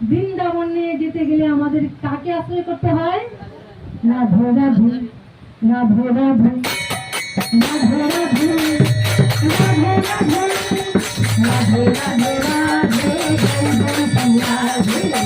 বৃন্দাবন নিয়ে যেতে গেলে আমাদের কাকে আশ্রয় করতে হয় না ভোরা ভুল না ভোরা ভুল না ভোরা ভূ না ভোরা ভূ না ভোরা ভোরা ভোরা ভোরা ভোরা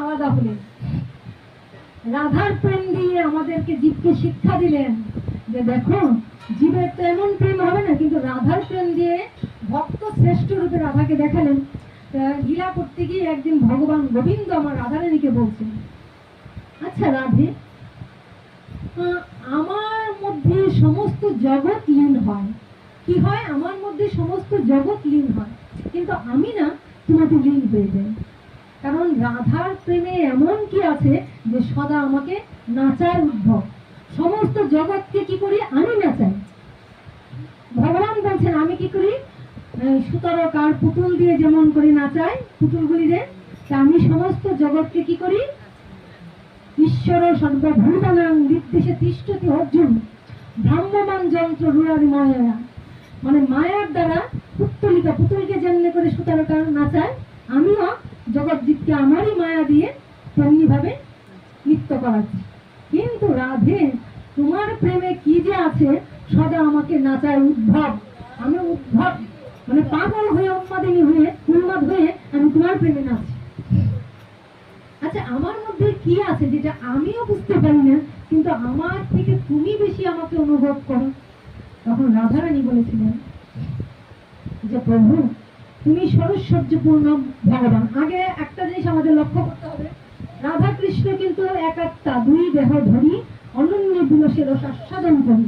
আলাদা হলেন রাধার প্রেম দিয়ে আমাদেরকে জীবকে শিক্ষা দিলেন যে দেখো, জীবের তো এমন প্রেম হবে না, কিন্তু রাধার প্রেম দিয়ে ভক্ত শ্রেষ্ঠ রূপে রাধাকে দেখালেন। লীলা করতে গিয়ে একদিন ভগবান গোবিন্দ আমার রাধারানীকে বলছেন আচ্ছা রাধে আমার মধ্যে সমস্ত জগৎ লীন হয়। কি হয়? আমার মধ্যে সমস্ত জগৎ লীন হয়। কিন্তু আমি না তোমাকে লীন হয়ে যাই। কারণ রাধার প্রেমে এমন কি আছে যে সদা আমাকে নাচার উদ্ভব। সমস্ত জগৎকে কি করি আমি নাচাই? ভগবান বলছেন, আমি কি করি? সুতরক আর পুতুল দিয়ে যেমন করে নাচাই পুতুলগুলি রে আমি সমস্ত জগৎকে কি করি? ঈশ্বর সর্বভূতানাং নির্দেশে তিষ্ঠতি অর্জুন। ভ্রাম্যমান যন্ত্র রুড়ারি মায়া। মানে মায়ার দ্বারা পুত্তলিকা পুতুলকে যেমনি করে সুতারকা নাচায় আমিও জগৎজিৎকে আমারই মায়া দিয়ে তেমনি ভাবে নৃত্য করাচ্ছি। কিন্তু রাধে, তোমার প্রেমে কি যে আছে, সদা আমাকে নাচায় উদ্ভব। আমি উদ্ভব মানে পাগল হয়ে, উন্মাদিনী হয়ে, উন্মাদ হয়ে আমি তোমার প্রেমে নাচি আচ্ছা আমার মধ্যে কি আছে যেটা আমিও বুঝতে পারি না, কিন্তু আমার থেকে তুমি বেশি আমাকে অনুভব করো? তখন রাধারানী বলেছিলেন যে, প্রভু তুমি সরস্বর্যপূর্ণ ভগবান। আগে একটা জিনিস আমাদের লক্ষ্য করতে হবে। রাধা কৃষ্ণ কিন্তু এক একটা দুই দেহ ধরি, অনন্য বিলসে রস আস্বাদন করি।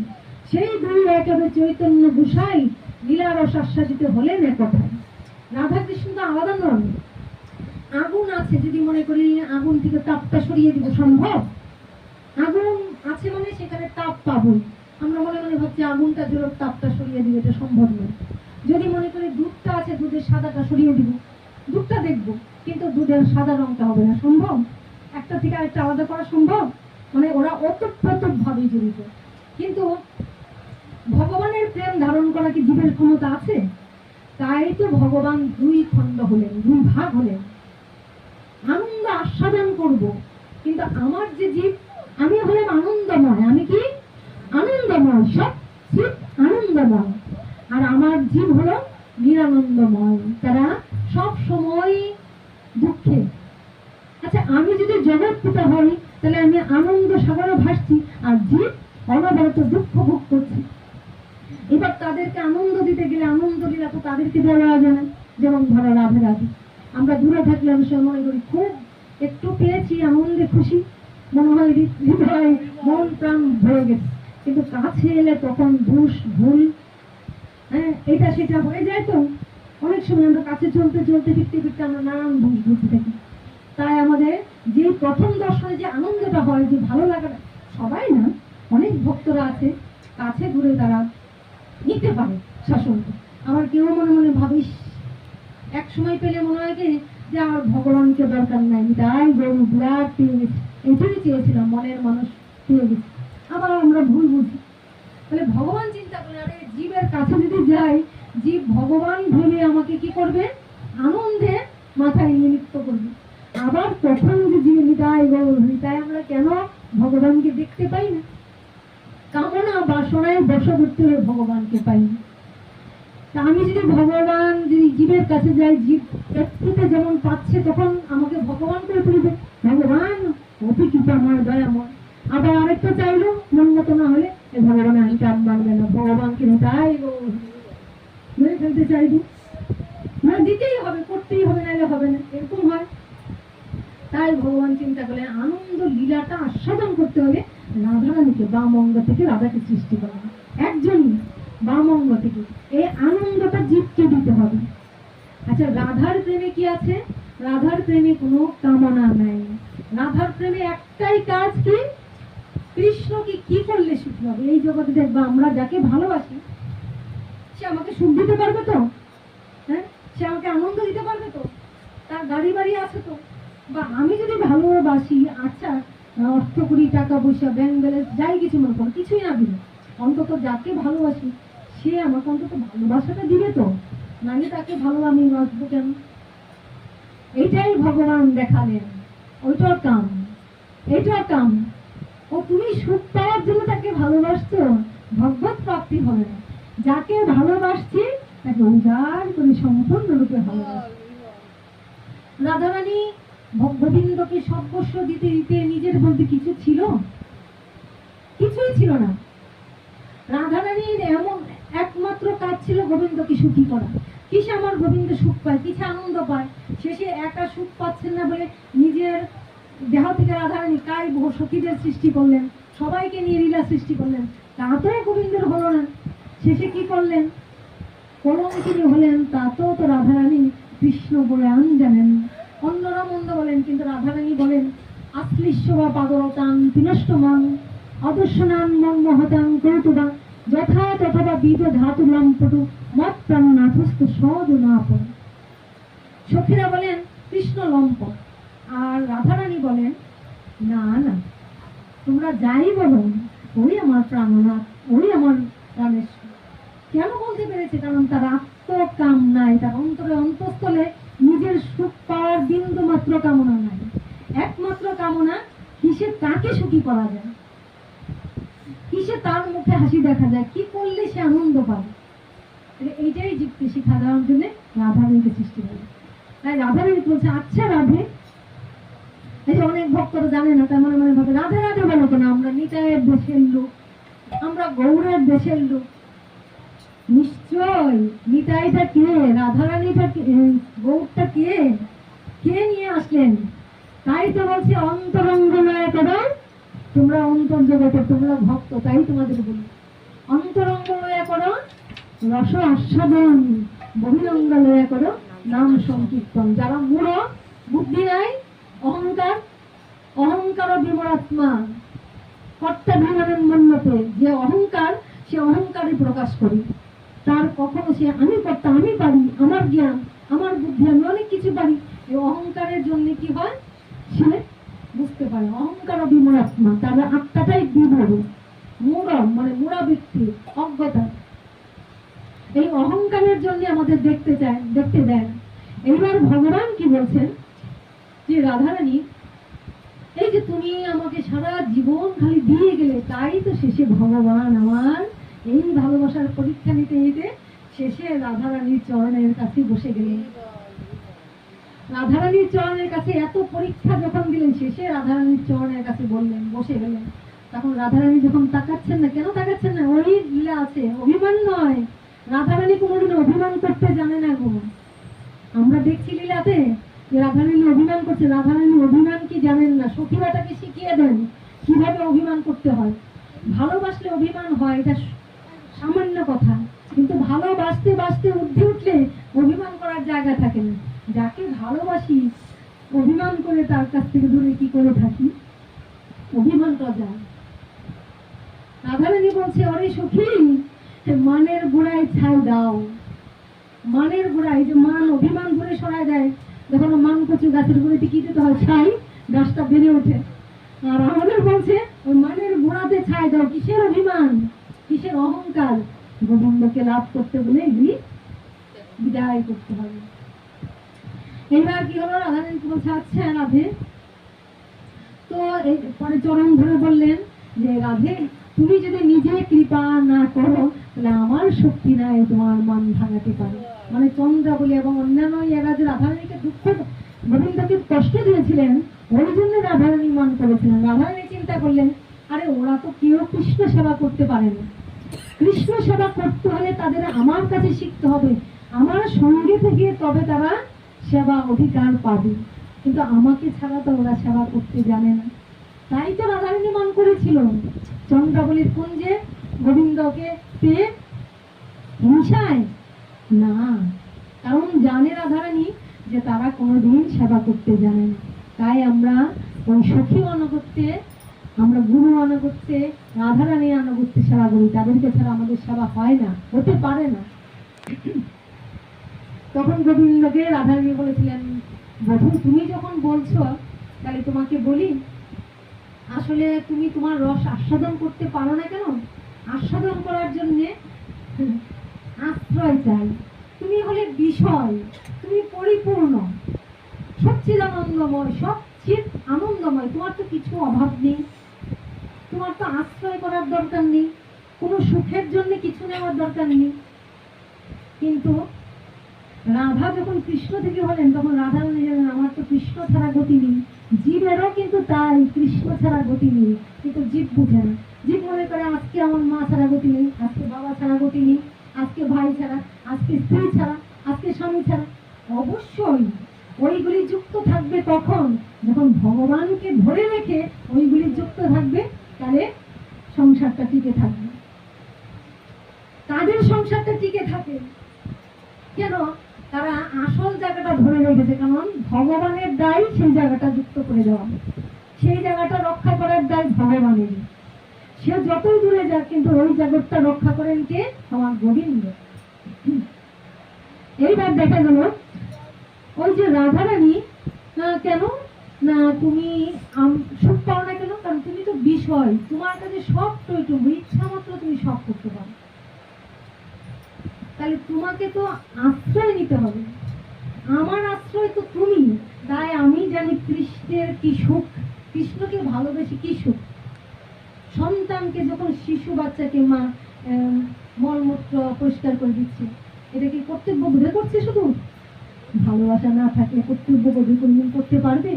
সেই দুই একেবারে চৈতন্য গুসাই লীলা রস আস্বাদিত হলেন এক কথায় রাধা কৃষ্ণ তো আলাদা নন। আগুন আছে যদি মনে করি, আগুন থেকে তাপটা সরিয়ে দিব সম্ভব? আগুন আছে মানে সেখানে তাপ পাবো আমরা মনে মনে ভাবছি আগুনটা জোর তাপটা সরিয়ে দিবে এটা সম্ভব নয়। যদি মনে করি দুধটা আছে, দুধের সাদাটা সরিয়ে দিব। দুধটা দেখব, কিন্তু দুধের সাদা রংটা হবে না। সম্ভব? একটা থেকে আরেকটা আলাদা করা সম্ভব? মানে ওরা অতপ্রতক ভাবে জড়িত কিন্তু ভগবানের প্রেম ধারণ করা কি জীবের ক্ষমতা আছে? তাই তো ভগবান দুই খণ্ড হলেন, দুই ভাগ হলেন। আনন্দ আস্বাদন করব, কিন্তু আমার যে জীব, আমি হলাম আনন্দময়। আমি কি? আনন্দময়, সব জীব আনন্দময়। আর আমার জীব হলো নিরানন্দময়। তারা সব সময় দুঃখে। আচ্ছা আমি যদি জগৎ পিতা হই, তাহলে আমি আনন্দ সাগরে ভাসছি আর জীব অনবরত দুঃখ ভোগ করছি। এবার তাদেরকে আনন্দ দিতে গেলে আনন্দ দিলে তো তাদেরকে দেওয়া যাবে না, যেমন ধরো রাধে রাধে। আমরা দূরে থাকলে আমি সময় মনে করি খুব একটু পেয়েছি, আনন্দে খুশি। মনে হয় হৃদ- হৃদয় মন প্রাণ ভরে গেছে। কিন্তু কাছে এলে তখন দুষ, ভুল হ্যাঁ এটা সেটা হয়ে যায় তো। অনেক সময় আমরা কাছে চলতে চলতে ফিরতে ফিরতে আমরা নানান ভুল বুঝতে থাকি তাই আমাদের যে প্রথম দর্শনে যে আনন্দটা হয়, যে ভালো লাগাটা, সবাই না, অনেক ভক্তরা আছে, কাছে ঘুরে তারা নিতে পারে শাসনকে আবার কেউ মনে মনে ভাবিস, এক সময় পেলে মনে হয় কি, যে আমার ভগবানকে দরকার নাই। তাই গরু বিরাট পেয়ে গেছি। এটাই চেয়েছিলাম, মনের মানুষ পেয়ে গেছি। আবার আমরা ভুল বুঝি। তাহলে ভগবান চিন্তা করে, আরে জীবের কাছে যদি যাই, জীব ভগবান ভেবে আমাকে কি করবে? আনন্দে মাথায় নৃত্য করবে। আবার তখন যে জীব নিতাই গৌর আমরা কেন ভগবানকে দেখতে পাই না? কামনা বাসনায় বশবর্তী হয়ে ভগবানকে পাই না। তা আমি যদি ভগবান যদি জীবের কাছে যাই, জীব ব্যক্তিতে যেমন পাচ্ছে, তখন আমাকে ভগবান করে তুলবে। ভগবান, অতি কৃপাময়, দয়াময়। আবার আরেকটা চাইলো মন মতো না হলে ভগবান আমি কাম মানবে না ভগবানকে তাই মেরে ফেলতে চাইবি। না দিতেই হবে, করতেই হবে নাহলে হবে না। এরকম হয়। তাই ভগবান চিন্তা করলেন, আনন্দ, লীলাটা আস্বাদন করতে হলে রাধারানীকে বাম অঙ্গ থেকে রাধাকে সৃষ্টি করা একজনই বাম অঙ্গ থেকে। এই আনন্দটা জীবকে দিতে হবে। আচ্ছা রাধার প্রেমে কি আছে? রাধার প্রেমে কোনো কামনা নাই। রাধার প্রেমে একটাই কাজ কি? কৃষ্ণকে কি করলে সুখী হবে? এই জগতে দেখবা আমরা যাকে ভালোবাসি, সে আমাকে সুখ দিতে পারবে তো? হ্যাঁ? সে আমাকে আনন্দ দিতে পারবে তো? তার গাড়ি বাড়ি আছে তো? বা আমি যদি ভালোবাসি আচ্ছা অর্থ করি টাকা পয়সা ব্যাংক ব্যালেন্স যাই কিছু মনে করো, কিছুই না দিলে অন্তত যাকে ভালোবাসি, সে আমাকে অন্তত ভালোবাসাটা দিবে তো? নাকি তাকে ভালো আমি বাঁচবো কেন? এইটাই ভগবান দেখালেন। ওইটার কাম। এইটার কাম। ও তুমি সুখ পাওয়ার জন্য তাকে ভালোবাসছো? ভগবত প্রাপ্তি হবে না। যাকে ভালোবাসছি, তাকে উজাড় করে সম্পূর্ণরূপে ভালোবাসছি রাধারানী ভ- গোবিন্দকে সর্বস্ব দিতে দিতে নিজের বলতে কিছু ছিল? কিছুই ছিল না। রাধারানীর এমন একমাত্র কাজ ছিল গোবিন্দকে সুখী করা। কিসে আমার গোবিন্দ সুখ পায়? কিসে আনন্দ পায়? শেষে একা সুখ পাচ্ছেন না বলে নিজের দেহ থেকে রাধারানী কাই বহু সখীদের সৃষ্টি করলেন, সবাইকে নিয়ে লীলা সৃষ্টি করলেন। তাতেও গোবিন্দের হলো না। শেষে কি করলেন? কলঙ্কিনী হলেন, তাতেও তো রাধারানী কৃষ্ণ বলে আন জানেন। অন্যরা মন্দ বলেন, কিন্তু রাধারানী বলেন, আশ্লিষ্য বা পাগলতাং তিনষ্টমাং অদর্শনাং মং মহতাং কৌতুবাং যথা তথা বা বিদ ধাতুলাম পটু মত প্রাণ নাথস্থ সদ না পড়ে সখীরা বলেন, কৃষ্ণ লম্প আর রাধারানী বলেন, না না, তোমরা যাই বলো, ওই আমার প্রাণনাথ, ওই আমার প্রাণেশ্বর কেন বলতে পেরেছে? কারণ তার আত্মকাম নাই তার অন্তরে অন্তঃস্থলে নিজের সুখ পাওয়ার বিন্দু মাত্র কামনা নাই। একমাত্র কামনা, কিসে তাকে সুখী করা যায়? কিসে তার মুখে হাসি দেখা যায়? কি করলে সে আনন্দ পাবে? এইটাই যুক্তি শিক্ষা দেওয়ার জন্য রাধারানীকে সৃষ্টি করে তাই রাধারানী বলছে আচ্ছা রাধে যে অনেক ভক্তরা জানে না তার মনে মনে ভাবে, রাধে রাধে বলো কেন আমরা নিতাইয়ের দেশের লোক, আমরা গৌরের দেশের লোক। নিশ্চয়, নিতাইটা কে? রাধারানীটা গৌরটা কে? কে নিয়ে আসলেন? তাই তো বলছি অন্তরঙ্গময় করো তোমরা অন্তর জগতে তোমরা ভক্ত, তাই তোমাদের বলি। অন্তরঙ্গময় করো রস আস্বাদন বহিরঙ্গলয় করো নাম সংকীর্তন। যারা মূঢ়, বুদ্ধি নাই অহংকার অহংকার বিমরাত্মা কর্তা বিমানের মন্যতে যে অহংকার, সে অহংকারই প্রকাশ করি। তার কখনো সে আমি কর্তা, আমি পারি, আমার জ্ঞান, আমার বুদ্ধি, আমি অনেক কিছু পারি। এই অহংকারের জন্য কি হয়? সে বুঝতে পারে, অহংকার বিমরাত্মা তার আত্মাটাই বিভোর মূঢ় মানে ব্যক্তি, অজ্ঞতা। এই অহংকারের জন্য আমাদের দেখতে চায়, দেখতে দেয়। এইবার ভগবান কি বলছেন? যে রাধারানী, এই যে তুমি আমাকে সারা জীবন খালি দিয়ে গেলে, তাই তো শেষে ভগবান আমার এই ভালোবাসার পরীক্ষা নিতে নিতে শেষে রাধারানীর চরণের কাছে বসে গেলেন। রাধারানীর চরণের কাছে এত পরীক্ষা যখন দিলেন, শেষে রাধারানীর চরণের কাছে বললেন, বসে গেলেন। তখন রাধারানী যখন তাকাচ্ছেন না, কেন তাকাচ্ছেন না? ওই লীলা আছে, অভিমান নয়। রাধারানী কোনোদিন অভিমান করতে জানে না গো। আমরা দেখছি লীলাতে রাধারানী অভিমান করছে রাধারানী অভিমান কি জানেন না? সখীরাটাকে শিখিয়ে দেন কীভাবে অভিমান করতে হয়। ভালোবাসলে অভিমান হয়, এটা সামান্য কথা, কিন্তু ভালোবাসতে বাসতে ঊর্ধ্বে উঠলে অভিমান করার জায়গা থাকে না। যাকে ভালোবাসি, অভিমান করে তার কাছ থেকে দূরে কি করে থাকি? অভিমান করা যায়। রাধারানী বলছে, অরে সখী, মানের গোড়ায় ছাই দাও। মানের গোড়ায় যে মান অভিমান করে সরায় দেয় যখন মান কচু গাছের গোড়াতে কি দিতে হয়, ছাই, গাছটা বেড়ে ওঠে। আর আমাদের বলছে, ওই মানের গোড়াতে ছাই দাও, কিসের অভিমান? কিসের অহংকার? গোবিন্দকে লাভ করতে বলে এগুলি বিদায় করতে হবে। এবার কি হলো? রাধারানী বলছে আচ্ছা রাধে। তো এই পরে চরণ ধরে বললেন যে, রাধে, তুমি যদি নিজে কৃপা না করো, তাহলে আমার শক্তি নাই, তোমার মান ভাঙাতে পারে। মানে চন্দ্রাবলী এবং অন্যান্য এরা যে রাধারানীকে দুঃখ গোবিন্দকে কষ্ট দিয়েছিলেন, ওই জন্য রাধারানী মন করেছিলেন। রাধারানী চিন্তা করলেন, আরে ওরা তো কেউ কৃষ্ণ সেবা করতে পারে না। কৃষ্ণ সেবা করতে হলে তাদের আমার কাছে শিখতে হবে। আমার সঙ্গে থেকে তবে তারা সেবা অধিকার পাবে। কিন্তু আমাকে ছাড়া তো ওরা সেবা করতে জানে না। তাই তো রাধারানী মন করেছিল। চন্দ্রাবলীর কুঞ্জে গোবিন্দকে পেয়ে হিংসায়, না, কারণ জানে রাধারানী যে তারা কোনোদিন সেবা করতে জানে। তাই আমরা ওই সখী অনগত্যে, আমরা গুরু অনগত্যে, রাধারানী অনগত্যে সেবা করি। তাদেরকে ছাড়া আমাদের সেবা হয় না, হতে পারে না। তখন গোবিন্দকে রাধারানী বলেছিলেন, বধূ, তুমি যখন বলছো, তাহলে তোমাকে বলি, আসলে তুমি তোমার রস আস্বাদন করতে পারো না কেন? আস্বাদন করার জন্যে আশ্রয় চাই। তুমি হলে বিষয়, তুমি পরিপূর্ণ। সচ্চিদ আনন্দময় সচ্চিদ আনন্দময়। তোমার তো কিছু অভাব নেই। তোমার তো আশ্রয় করার দরকার নেই। কোনো সুখের জন্য কিছু নেওয়ার দরকার নেই। কিন্তু রাধা যখন কৃষ্ণ থেকে হলেন, তখন রাধা রানী জানেন আমার তো কৃষ্ণ ছাড়া গতি নেই। জীবেরও কিন্তু তাই, কৃষ্ণ ছাড়া গতি নেই। কিন্তু জীব বুঝে না। জীব মনে করে, আজকে আমার মা ছাড়া গতি নেই, আজকে বাবা ছাড়া গতি নেই। আজকে ভাই ছাড়া, আজকে স্ত্রী ছাড়া, আজকে স্বামী ছাড়া। অবশ্যই ওইগুলি যুক্ত থাকবে তখন যখন ভগবানকে ধরে রেখে ওইগুলি যুক্ত থাকবে, তাহলে সংসারটা টিকে থাকবে। তাদের সংসারটা টিকে থাকে। কেন? তারা আসল জায়গাটা ধরে রেখেছে, কারণ ভগবানের দায় সেই জায়গাটা যুক্ত করে দেওয়া। সেই জায়গাটা রক্ষা করার দায় ভগবানের সে যতই দূরে যাক, কিন্তু ওই জায়গাটা রক্ষা করেন কে? আমার গোবিন্দ। এইবার দেখা গেল, ওই যে রাধারানী কেন? না, তুমি সুখ পাও না কেন? কারণ তুমি তো বিষয়। তোমার কাছে সব টইটুকু ইচ্ছা মতো তুমি সব করতে পারো। তাহলে তোমাকে তো আশ্রয় নিতে হবে। আমার আশ্রয় তো তুমি। তাই আমি জানি কৃষ্ণের কি সুখ। কৃষ্ণকে ভালোবেসে কি সুখ? সন্তানকে যখন শিশু বাচ্চাকে মা মলমূত্র পরিষ্কার করে দিচ্ছে, এটা কি কর্তব্য বোধে করছে শুধু? ভালোবাসা না থাকলে কর্তব্য বোধে কোনদিন করতে পারবে?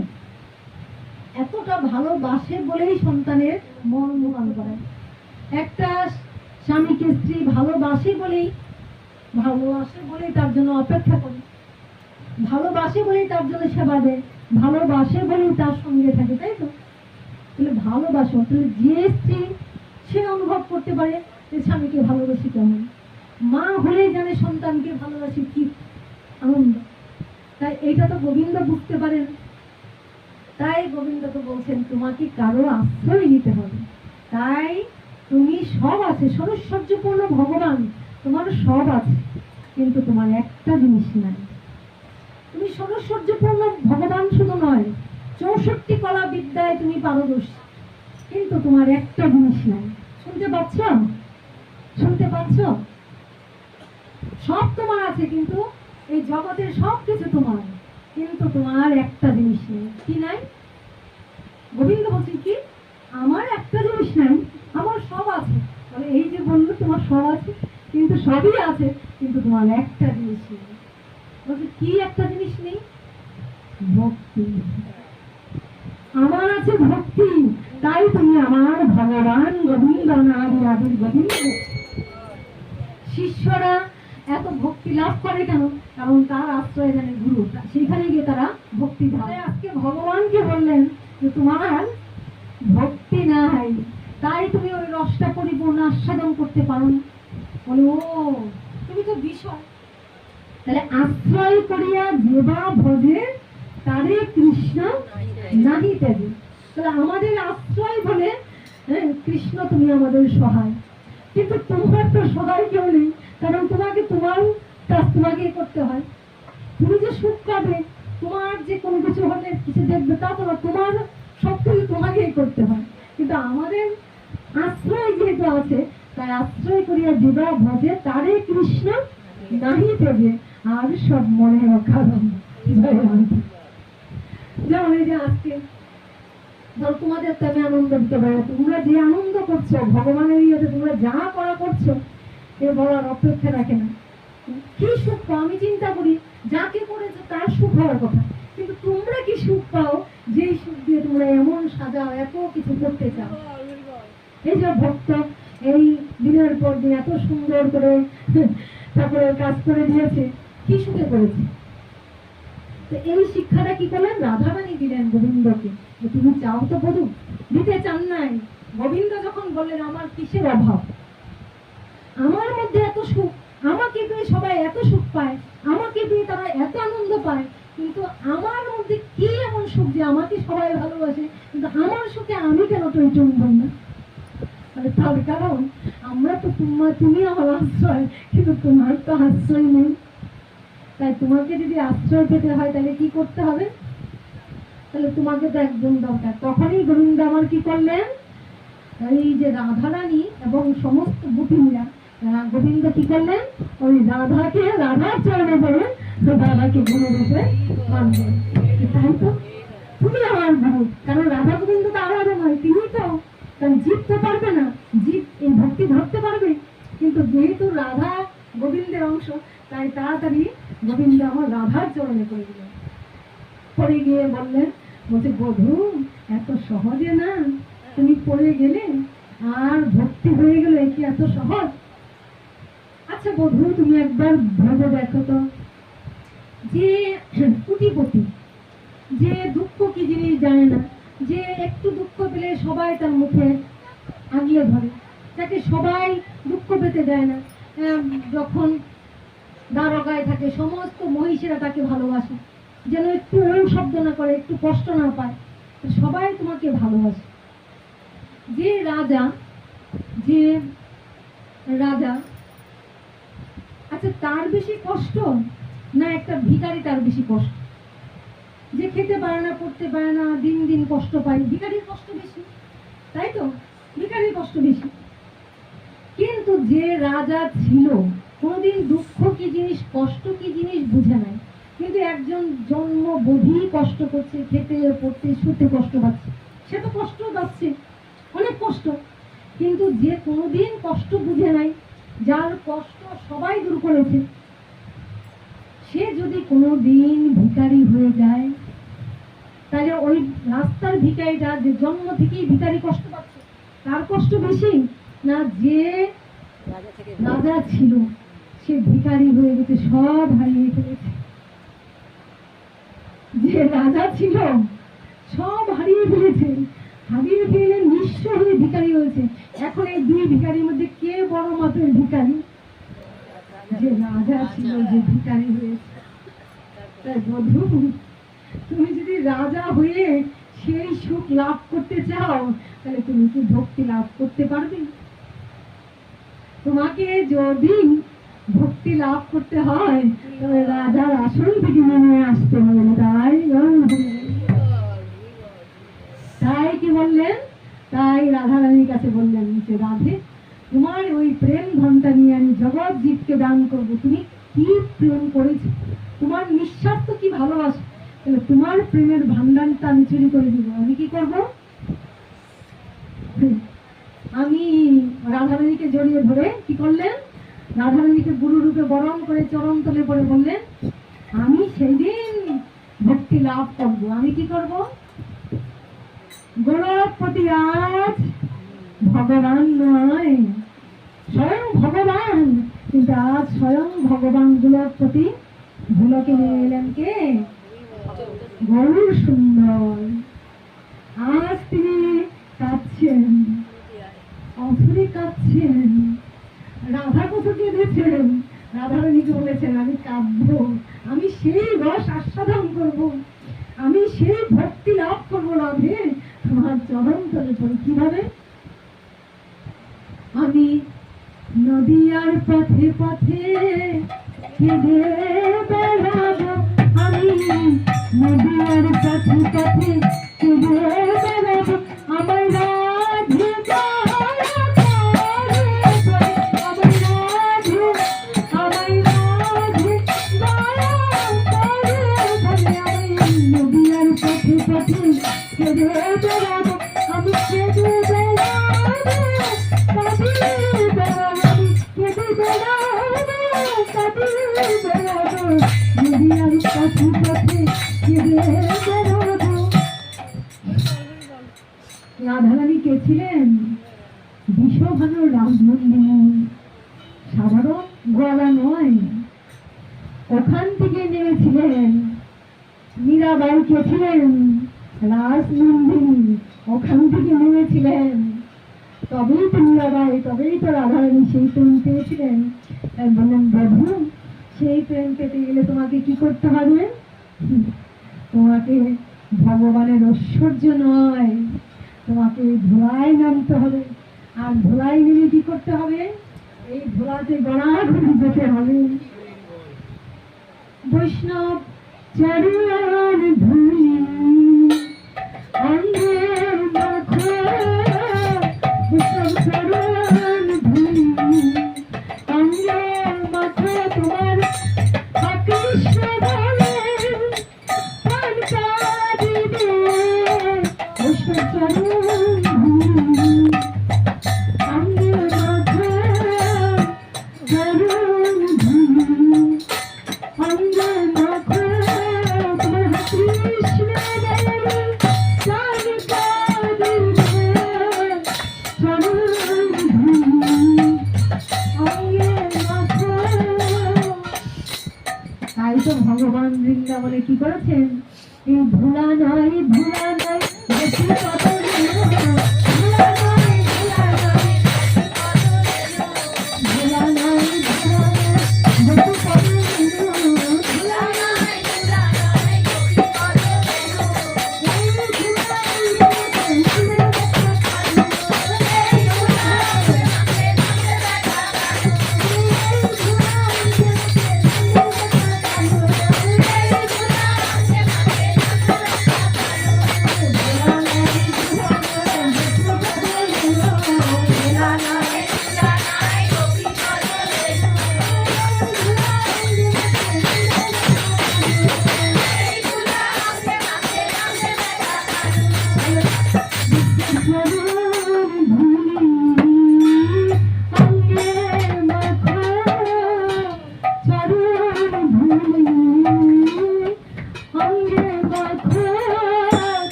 এতটা ভালোবাসে বলেই সন্তানের মন মোহান করে। একটা স্বামীকে স্ত্রী ভালোবাসে বলেই ভালোবাসে বলেই তার জন্য অপেক্ষা করে। ভালোবাসে বলেই তার জন্য সেবা দেয়, ভালোবাসে বলেই তার সঙ্গে থাকে, তাই তো? তাহলে ভালোবাসো, তাহলে যে স্ত্রী সে অনুভব করতে পারে যে স্বামীকে ভালোবাসি কেমন। মা হলেই জানে সন্তানকে ভালোবাসি কি আনন্দ। তাই এইটা তো গোবিন্দ বুঝতে পারেন। তাই গোবিন্দ তো বলছেন, তোমাকে কারও আশ্রয় নিতে হবে। তাই তুমি সব আছে সরস্বর্যপূর্ণ ভগবান তোমার সব আছে কিন্তু তোমার একটা জিনিস নাই তুমি সরস্বর্যপূর্ণ ভগবান শুধু নয় চৌষট্টি কলা বিদ্যায় তুমি পারদর্শী। কিন্তু তোমার একটা জিনিস নাই। শুনতে পাচ্ছ? শুনতে পাচ্ছ? সব তোমার আছে, কিন্তু এই জগতের সব কিছু তোমার। কিন্তু তোমার একটা জিনিস নেই। কি নাই? গোবিন্দ বলছেন কি? আমার একটা জিনিস নাই, আমার সব আছে। তাহলে এই যে বলল, তোমার সব আছে, কিন্তু সবই আছে, কিন্তু তোমার একটা জিনিস নেই। বলছে, কি একটা জিনিস নেই? ভক্তি। আমার আছে ভক্তি, তাই তুমি আমার ভগবান গোবিন্দ শিষ্যরা এত ভক্তি লাভ করে কেন? কারণ তার আশ্রয় জানে গুরু। সেখানে গিয়ে তারা ভক্তি ধরে আজকে ভগবানকে বললেন যে তোমার ভক্তি নাই, তাই তুমি ওই রসটা পরিপূর্ণ আস্বাদন করতে পারো বলে, ও, তুমি তো বিষয়। তাহলে আশ্রয় করিয়া যেবা ভজে তারে কৃষ্ণ নাহি তেজে তাহলে আমাদের আশ্রয় বলে হ্যাঁ, কৃষ্ণ তুমি আমাদের সহায়। কিন্তু তোমার তো সহায় কেউ নেই কারণ তোমাকে তোমার কাজ তোমাকেই করতে হয়। তুমি যে সুখ পাবে তোমার যে কোনো কিছু হলে কিছু দেখবে তা তোমার তোমার সব কিছু তোমাকেই করতে হয়। কিন্তু আমাদের আশ্রয় যেহেতু আছে তাই আশ্রয় করিয়া যেবা ভজে তারে কৃষ্ণ নাহি দেবে। আর সব মনে অকারণ। আজকে। ধর তোমাদের তো আমি আনন্দ দিতে পারি তোমরা যে আনন্দ করছ, ভগবানের ইয়েতে তোমরা যা করা করছ, এ বলার অপেক্ষা রাখে না। কি সুখ পাও? আমি চিন্তা করি, যাকে করেছ তার সুখ হওয়ার কথা। কিন্তু তোমরা কি সুখ পাও? যেই সুখ দিয়ে তোমরা এমন সাজাও, এত কিছু করতে চাও। এই যে ভক্ত, এই দিনের পর দিন এত সুন্দর করে ঠাকুরের কাজ করে দিয়েছে। কি সুখে করেছে? তো এই শিক্ষাটা কি করলেন? রাধারানী দিলেন গোবিন্দকে। তুমি চাও তো বধু দিতে চান নাই। গোবিন্দ যখন বললেন, আমার কিসের অভাব? আমার মধ্যে এত সুখ, আমাকে পেয়ে সবাই এত সুখ পায়, আমাকে পেয়ে তারা এত আনন্দ পায়, কিন্তু আমার মধ্যে কি এমন সুখ যে আমাকে সবাই ভালোবাসে? কিন্তু আমার সুখে আমি কেন টই চুম্বন না তার কারণ, আমরা তো তোমার তুমি আমার আশ্রয়, কিন্তু তোমার তো আশ্রয় নেই। তাই তোমাকে যদি আশ্রয় পেতে হয়, তাহলে কি করতে হবে? তাহলে তোমাকে তো একজন দরকার। তখনই আমার কি করলেন? এই যে রাধারানী এবং সমস্ত গোপিনীরা গোবিন্দ কি করলেন? ওই রাধাকে রাধার চরণে তো রাধাকে গুরু রূপে মানলেন তাই তো? তুমি আমার গুরু। কারণ রাধা গোবিন্দ তো আলাদা নয় তিনি তো। কারণ জীব তো পারবে না। জীব এই ভক্তি ধরতে পারবে। কিন্তু যেহেতু রাধা গোবিন্দের অংশ, তাই তাড়াতাড়ি গোবিন্দ আমার রাধার চরণে করে দিলেন পরে গিয়ে বললেন, বলছে, বধু, এত সহজে না? তুমি পড়ে গেলে আর ভক্তি হয়ে গেলে কি এত সহজ? আচ্ছা বধু, তুমি একবার ভেবে দেখো তো। যে কুটিপতি, যে দুঃখ কি জিনিস জানে না, যে একটু দুঃখ পেলে সবাই তার মুখে আগিয়ে ধরে, তাকে সবাই দুঃখ পেতে দেয় না। যখন দ্বারকায় থাকে, সমস্ত মহিষীরা তাকে ভালোবাসে। যেন একটু ও শব্দ না করে, একটু কষ্ট না পায়। সবাই তোমাকে ভালোবাসে। যে রাজা যে রাজা আচ্ছা তার বেশি কষ্ট না একটা ভিখারি তার বেশি কষ্ট? যে খেতে পারে না, পড়তে পারে না, দিন দিন কষ্ট পায়। ভিখারির কষ্ট বেশি, তাই তো? ভিখারির কষ্ট বেশি। কিন্তু যে রাজা ছিল, কোনোদিন দুঃখ কি জিনিস, কষ্ট কি জিনিস বুঝে নাই। কিন্তু একজন জন্ম বোধি কষ্ট করছে, খেতে, পড়তে, শুতে কষ্ট পাচ্ছে। সে তো কষ্ট পাচ্ছে, অনেক কষ্ট। কিন্তু যে কোনোদিন কষ্ট বুঝে নাই, যার কষ্ট সবাই দূর করেছে সে যদি কোনো দিন ভিখারি হয়ে যায়, তাহলে ওই রাস্তার ভিখারিটা যে জন্ম থেকেই ভিখারি কষ্ট পাচ্ছে, তার কষ্ট বেশি। না যে রাজা ছিল, সে ভিকারি হয়ে গেছে, সব হারিয়ে ফেলেছে। যে রাজা ছিল, সব হারিয়ে ফেলেছে। হারিয়ে ফেলে নিঃস্ব হয়ে ভিকারি হয়েছে। এখন এই দুই ভিখারির মধ্যে কে বড় মাপের ভিকারি যে রাজা ছিল, যে ভিকারি হয়েছে। তুমি যদি রাজা হয়ে সেই সুখ লাভ করতে চাও, তাহলে তুমি কি ভক্তি লাভ করতে পারবে? তোমাকে যদি ভক্তি লাভ করতে হয়, তবে রাজার আসন থেকে নেমে আসতে হবে তাই তাই কি বললেন? তাই রাধা রানীর কাছে বললেন যে, রাধে, তোমার ওই প্রেম ধনটা নিয়ে আমি জগৎ জীবকে দান করব। তুমি কি প্রেম করেছ? তোমার নিঃস্বার্থ কি ভালোবাসো? তাহলে তোমার প্রেমের ভান্ডারটা আমি চুরি করে দিব। আমি কি করব? আমি রাধারানীকে জড়িয়ে ধরে কি করলেন? রাধারানীকে গুরু রূপে বরণ করে চরণ তলে পড়ে বললেন, আমি সেদিন ভক্তি লাভ করব। আমি কি করব? গোলকপতি আজ ভগবান নয়। স্বয়ং ভগবান। কিন্তু আজ স্বয়ং ভগবান গোলকপতি। ভুলকে নিয়ে এলেন কে? গরুর সুন্দর আজ তিনি কাঁদছেন। অসুরে কাঁদছেন। রাধা কত কেঁদেছেন রাধারানীকে বলেছেন, আমি কাঁদবো। আমি সেই রস আস্বাদন করব। আমি সেই ভক্তি লাভ করব রাধে তোমার তলে কীভাবে? আমি পথে পথে কেঁদে আমি পথে পথে ছিলেন বিশ্বভানু রাজনন্দিনী, সাধারণ গলা নয়। ওখান থেকে নেমেছিলেন মীরাবাই কে ছিলেন রাজনন্দিনী, ওখান থেকে নেমেছিলেন। তবেই তো মীরাবাই, তবেই তো রাধারানী সেই প্রেম পেয়েছিলেন। বললেন, প্রভু, সেই প্রেম পেতে গেলে তোমাকে কি করতে হবে? তোমাকে ভগবানের ঐশ্বর্য নয়। তোমাকে ধোলায় নামতে হবে। আর ধোলাই নেমে কি করতে হবে? এই ধোলাতে গড়াগড়ি যেতে হবে। বৈষ্ণব চরণ ধুলি, অঙ্গের